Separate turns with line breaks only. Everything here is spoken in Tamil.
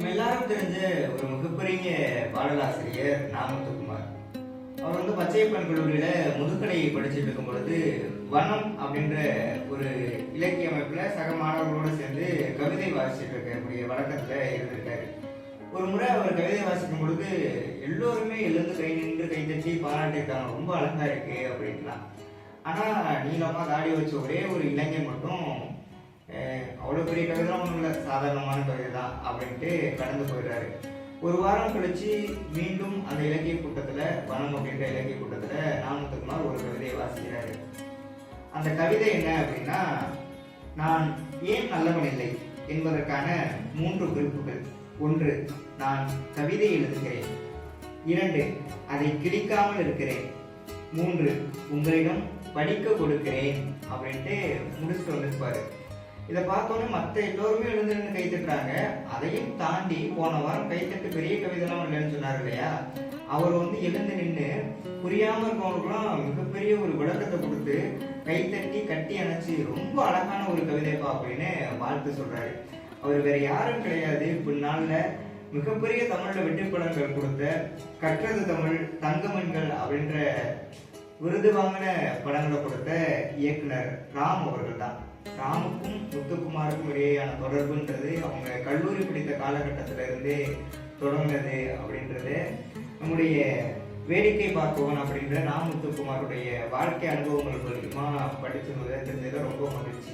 நம்ம எல்லாரும் தெரிஞ்ச ஒரு மிகப்பெரிய பாடலாசிரியர் நாமத்துக்குமார் அவர் வந்து பச்சையப்பன் கல்லூரியில முதுகலை படிச்சுட்டு இருக்கும் பொழுது வனம் அப்படின்ற ஒரு இலக்கிய அமைப்புல சக மாணவர்களோட சேர்ந்து கவிதை வாசிச்சுட்டு இருக்கக்கூடிய வழக்கத்துல இருந்திருக்காரு. ஒரு முறை அவர் கவிதை வாசிக்கும் பொழுது எல்லோருமே எழுந்து கை நின்று கை தட்டி பாராட்டியிருக்காங்க ரொம்ப அழகா இருக்கு அப்படின்லாம் ஆனா நீளமா தாடி வச்ச ஒரே ஒரு இளைஞன் மட்டும் அவ்வளோ பெரிய கவிதைலாம் ஒன்றும் இல்லை சாதாரணமான கவிதை தான் அப்படின்ட்டு கடந்து போயிடுறாரு. ஒரு வாரம் கழிச்சு மீண்டும் அந்த இலக்கிய கூட்டத்தில் வனம் அப்படின்ற இலக்கிய கூட்டத்தில் நாமத்துக்குமார் ஒரு கவிதையை வாசிக்கிறாரு. அந்த கவிதை என்ன அப்படின்னா நான் ஏன் நல்லவன் இல்லை என்பதற்கான மூன்று குறிப்புகள். ஒன்று நான் கவிதை எழுதுகிறேன். இரண்டு அதை கிழிக்காமல் இருக்கிறேன். மூன்று உங்களிடம் படிக்க கொடுக்கிறேன் அப்படின்ட்டு முடிச்சுட்டு வந்திருப்பாரு. இதை பார்த்தோன்னே மற்ற எல்லோருமே எழுந்து நின்று கை தட்டுறாங்க. அதையும் தாண்டி போன வாரம் கைத்தட்டு பெரிய கவிதைலாம் இல்லைன்னு சொன்னார் இல்லையா? அவர் வந்து எழுந்து நின்று புரியாம இருக்கவங்களுக்குலாம் மிகப்பெரிய ஒரு விளக்கத்தை கொடுத்து கைத்தட்டி கட்டி அணைச்சு ரொம்ப அழகான ஒரு கவிதைப்பா அப்படின்னு வாழ்த்து சொல்றாரு. அவர் வேற யாரும் கிடையாது. பின்னால மிகப்பெரிய தமிழ்ல வெற்றிப்படங்கள் கொடுத்த கற்றது தமிழ் தங்கமண்கள் அப்படின்ற விருது வாங்கின படங்களை கொடுத்த இயக்குனர் ராம் அவர்கள் தான். ராமுக்கும் முத்துக்குமாருக்கும் இடையேயான தொடர்புன்றது. அவங்க கல்லூரி படித்த காலகட்டத்தில இருந்தே தொடங்கினது அப்படின்றது. நம்முடைய வேடிக்கை பார்ப்பவன் அப்படின்ற ராம் முத்துக்குமாருடைய வாழ்க்கை அனுபவங்கள் மூலியமா படிச்சது தெரிஞ்சது. ரொம்ப மகிழ்ச்சி.